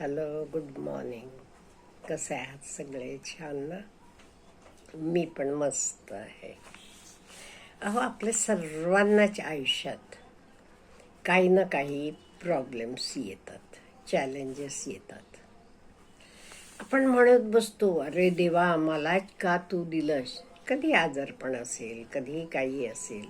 Hello good morning. कसे आहात सगळे? छान ना? मी पण मस्त आहे. अहो आपल्या सर्वांनाच आयुष्यात काही ना काही प्रॉब्लेम्स येतात चॅलेंजेस येतात. आपण म्हणत बसतो अरे देवा मला का तू दिलंस? कधी आजारपण असेल कधी काही असेल.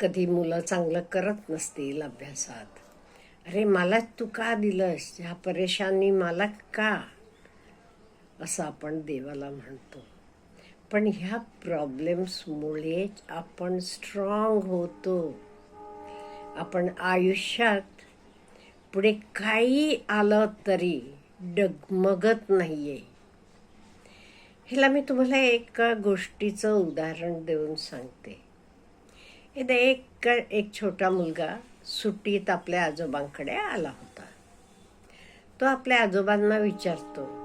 कधी मुलं चांगलं करत नसतील अभ्यासात. अरे मला तू का दिलंस ह्या परेशानी मला का? असं आपण देवाला म्हणतो. पण ह्या प्रॉब्लेम्समुळेच आपण स्ट्रॉंग होतो. आपण आयुष्यात पुढे काही आलं तरी डगमगत नाही आहे ह्याला मी तुम्हाला एका गोष्टीचं उदाहरण देऊन सांगते. एकदा एक एक छोटा मुलगा सुट्टीत आपल्या आजोबांकडे आला होता. तो आपल्या आजोबांना विचारतो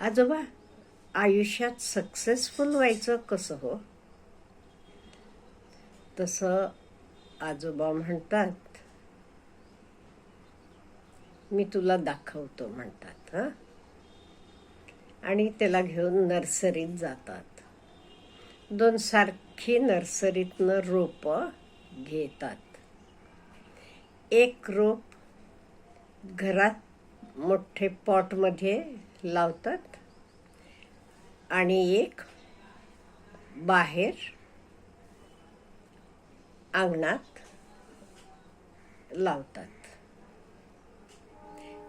आजोबा आयुष्यात सक्सेसफुल व्हायचं कसं हो? तसं आजोबा म्हणतात मी तुला दाखवतो म्हणतात हां? आणि त्याला घेऊन नर्सरीत जातात. दोन सारखी नर्सरीतनं रोपं घेतात. एक रोप घरात मोठे पॉटमध्ये लावतात आणि एक बाहेर अंगणात लावतात.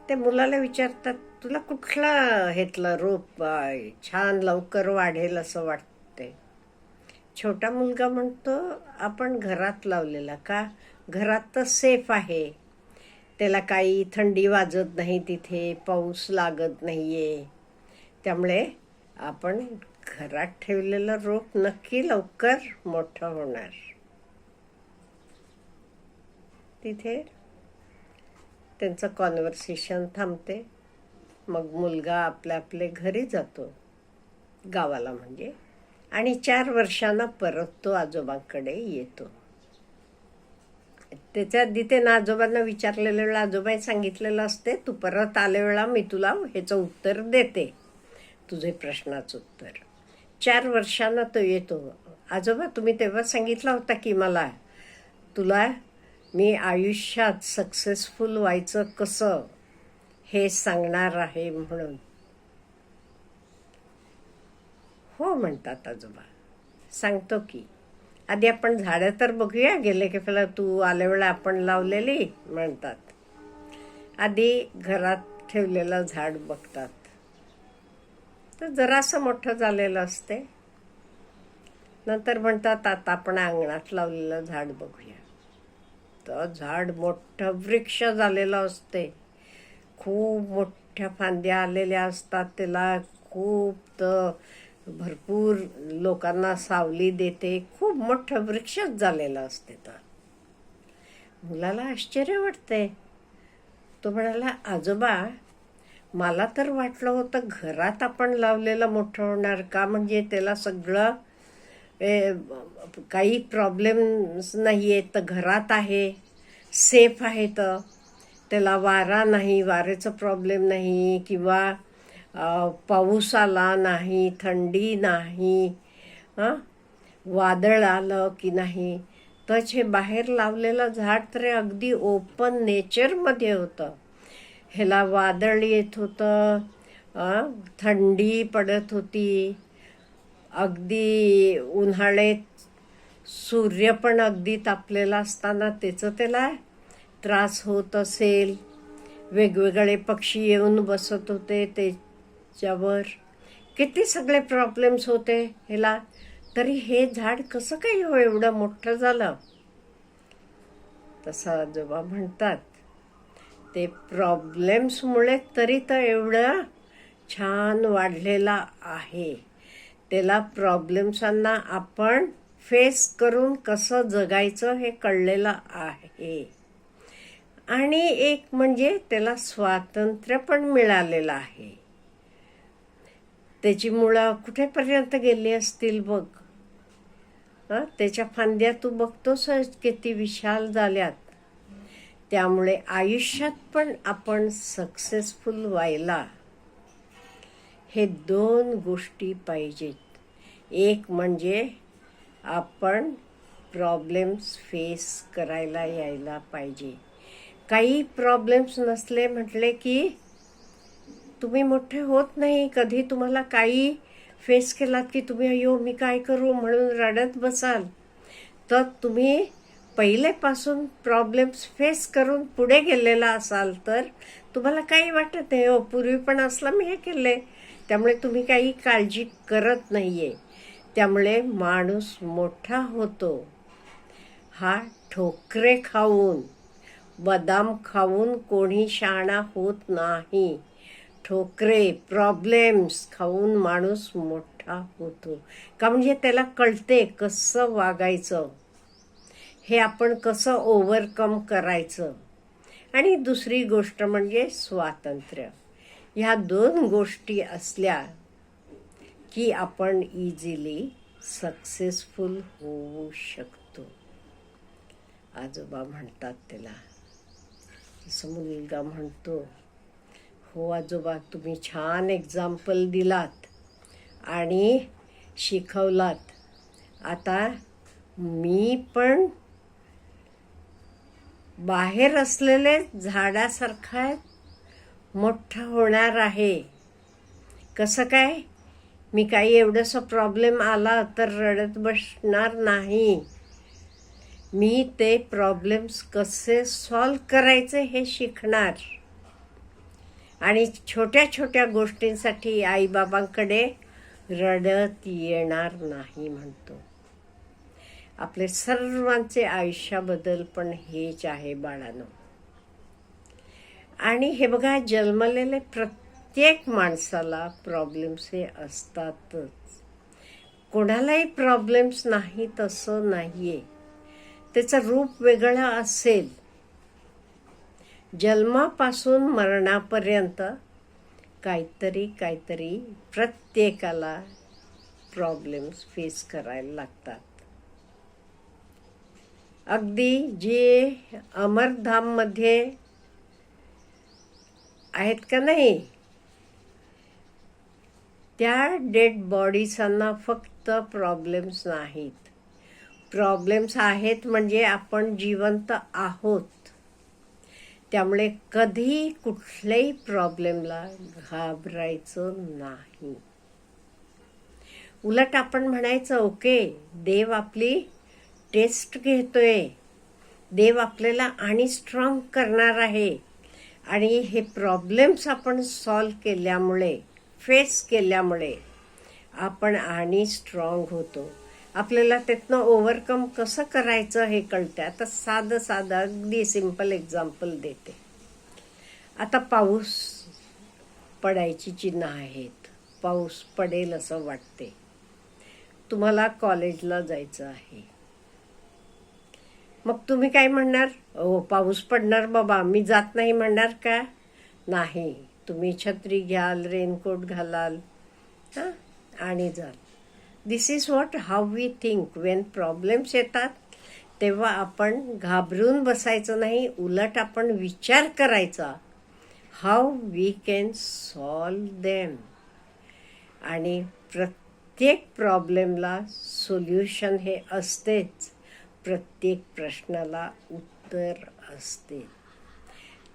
ते मुलाला विचारतात तुला कुठला हेतलं रोप? छान लवकर वाढेल असं वाटते छोटा मुलगा म्हणतो आपण घरात लावलेला का? घरात तर सेफ आहे. त्याला काही थंडी वाजत नाही तिथे पाऊस लागत नाही आहे त्यामुळे आपण घरात ठेवलेलं रोप नक्की लवकर मोठं होणार. तिथे त्यांचं कॉन्व्हर्सेशन थांबते. मग मुलगा आपल्या आपले घरी जातो. गावाला म्हणजे. आणि चार वर्षांना परत तो आजोबांकडे येतो. त्याच्यात जिथे ना आजोबांना विचारलेल्या वेळा आजोबाई सांगितलेलं असते तू परत आल्या वेळा मी तुला ह्याचं उत्तर देते. तुझे प्रश्नाचं उत्तर. चार वर्षांना तो येतो. आजोबा तुम्ही तेव्हा सांगितला होता की मला तुला मी आयुष्यात सक्सेसफुल व्हायचं कसं हे सांगणार आहे म्हणून. हो म्हणतात आजोबा. सांगतो की आधी आपण झाडं तर बघूया. गेले की फला तू आल्या वेळा आपण लावलेली म्हणतात. आधी घरात ठेवलेलं झाड बघतात. तर जरासं मोठं झालेलं असते. नंतर म्हणतात आता आपण अंगणात लावलेलं झाड बघूया. तर झाड मोठं वृक्ष झालेलं असते. खूप मोठ्या फांद्या आलेल्या असतात. त्याला खूप तर भरपूर लोकांना सावली देते. खूप मोठं वृक्षच झालेलं असते तर. मुलाला आश्चर्य वाटते तो म्हणाला आजोबा मला तर वाटलं होतं घरात आपण लावलेलं मोठं होणार का? म्हणजे त्याला सगळं काही प्रॉब्लेम्स नाही आहेत तर घरात आहे सेफ आहे तर. त्याला वारा नाही वारेचं प्रॉब्लेम नाही किंवा पाऊस आला नाही थंडी नाही हां वादळ आलं की नाही तच हे बाहेर लावलेलं झाड तर अगदी ओपन नेचरमध्ये होतं. ह्याला वादळ येत होतं थंडी पडत होती अगदी उन्हाळ्यात सूर्य पण अगदी तापलेला असताना त्याचं त्याला त्रास होत असेल. वेगवेगळे पक्षी येऊन बसत होते ते च्यावर किती सगळे प्रॉब्लेम्स होते ह्याला. तरी हे झाड कसं काही हो एवढं मोठं झालं? तसं आजोबा म्हणतात. ते प्रॉब्लेम्समुळे तरी तर एवढं छान वाढलेला आहे. त्याला प्रॉब्लेम्सांना आपण फेस करून कसं जगायचं हे कळलेलं आहे. आणि एक म्हणजे त्याला स्वातंत्र्य पण मिळालेलं आहे. त्याची मुळं कुठेपर्यंत गेली असतील बघ. हां त्याच्या फांद्या तू बघतोस किती विशाल झाल्यात. त्यामुळे आयुष्यात पण आपण सक्सेसफुल व्हायला हे दोन गोष्टी पाहिजेत. एक म्हणजे आपण प्रॉब्लेम्स फेस करायला यायला पाहिजे. काही प्रॉब्लेम्स नसले म्हटले की तुम्ही मोठे होत नाही. कधी तुम्हाला काही फेस केलात की तुम्ही अयो मी काय करू? म्हणून रडत बसाल. तर तुम्ही पहिलेपासून प्रॉब्लेम्स फेस करून पुढे गेलेला असाल तर तुम्हाला काही वाटत नाही. हो पूर्वी पण असलं मी हे केले त्यामुळे तुम्ही काही काळजी करत नाही आहे त्यामुळे माणूस मोठा होतो. हा ठोकरे खाऊन बदाम खाऊन कोणी शहाणा होत नाही. ठोकरे प्रॉब्लेम्स खाऊन माणूस मोठा होतो. का म्हणजे त्याला कळते कसं वागायचं. हे आपण कसं ओव्हरकम करायचं. आणि दुसरी गोष्ट म्हणजे स्वातंत्र्य. ह्या दोन गोष्टी असल्या की आपण इझिली सक्सेसफुल होऊ शकतो. आजोबा म्हणतात त्याला. जसं मुलगा म्हणतो हो आजोबा तुम्ही छान एक्झाम्पल दिलात आणि शिकवलात. आता मी पण बाहेर असलेले झाडासारखा मोठा होणार आहे. कसं काय? मी काही एवढंसं प्रॉब्लेम आला तर रडत बसणार नाही. मी ते प्रॉब्लेम्स कसे सॉल्व करायचे हे शिकणार. आणि छोट्या छोट्या गोष्टींसाठी आईबाबांकडे रडत येणार नाही म्हणतो. आपले सर्वांचे आयुष्याबद्दल पण हेच आहे बाळानं. आणि हे बघा जन्मलेले प्रत्येक माणसाला प्रॉब्लेम्स हे असतातच. कोणालाही प्रॉब्लेम्स नाही तसं नाही नाहीये. त्याचं रूप वेगळं असेल जन्मापासून मरणापर्यंत काहीतरी काहीतरी प्रत्येकाला प्रॉब्लेम्स फेस करायला लागतात. अगदी जे अमरधाममध्ये आहेत का नाही त्या डेड बॉडीसांना फक्त प्रॉब्लेम्स नाहीत. प्रॉब्लेम्स आहेत म्हणजे आपण जिवंत आहोत. त्यामुळे कधी कुठल्याही प्रॉब्लेमला घाबरायचं नाही. उलट आपण म्हणायचं ओके देव आपली टेस्ट घेतोय. देव आपल्याला आणि स्ट्रॉंग करणार आहे. आणि हे प्रॉब्लेम्स आपण सॉल्व केल्यामुळे फेस केल्यामुळे आपण आणि स्ट्रॉंग होतो. आपल्याला त्यातनं ओव्हरकम कसं करायचं हे कळतं आता साधं साधं अगदी सिंपल एक्झाम्पल देते. आता पाऊस पडायची चिन्ह आहेत. पाऊस पडेल असं वाटते. तुम्हाला कॉलेजला जायचं आहे. मग तुम्ही काय म्हणणार? हो पाऊस पडणार बाबा मी जात नाही म्हणणार का? नाही तुम्ही छत्री घ्याल रेनकोट घालाल हां आणि जाल. This is what how we think when problems येतात तेव्हा आपण घाबरून बसायचं नाही उलट आपण विचार करायचा. How we can solve them आणि प्रत्येक प्रॉब्लेमला सोल्युशन हे असतेच. प्रत्येक प्रश्नाला उत्तर असते.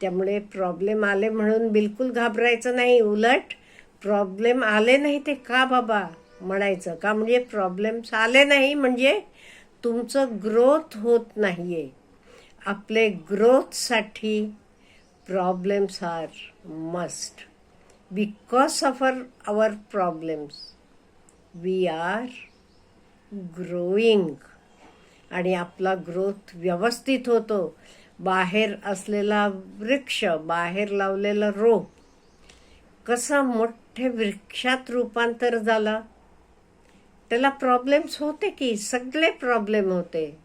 त्यामुळे प्रॉब्लेम आले म्हणून बिलकुल घाबरायचं नाही उलट प्रॉब्लेम आले नाही ते का बाबा? म्हणायचं. का म्हणजे प्रॉब्लेम्स आले नाही म्हणजे तुमचं ग्रोथ होत नाही आहे आपले ग्रोथसाठी problems are must because of uh our problems we are growing आणि आपला ग्रोथ व्यवस्थित होतो. बाहेर असलेला वृक्ष बाहेर लावलेलं रोप कसं मोठे वृक्षात रूपांतर झालं? त्याला प्रॉब्लेम्स होते की? सगळे प्रॉब्लेम होते.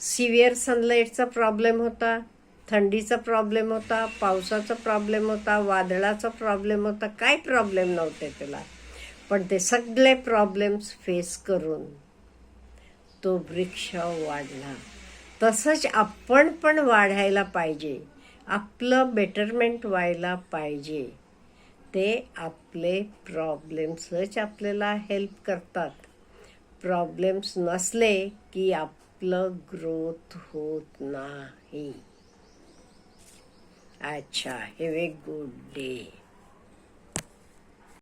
सिव्हिअर सनलाईटचा प्रॉब्लेम होता थंडीचा प्रॉब्लेम होता पावसाचा प्रॉब्लेम होता वादळाचा प्रॉब्लेम होता काय प्रॉब्लेम नव्हते त्याला. पण ते सगळे प्रॉब्लेम्स फेस करून तो वृक्ष वाढला. तसंच आपण पण वाढायला पाहिजे. आपलं बेटरमेंट व्हायला पाहिजे. ते आपले प्रॉब्लेम्सच आपल्याला हेल्प करतात. प्रॉब्लेम्स नसले की आपलं ग्रोथ होत नाही. अच्छा हॅव ए गुड डे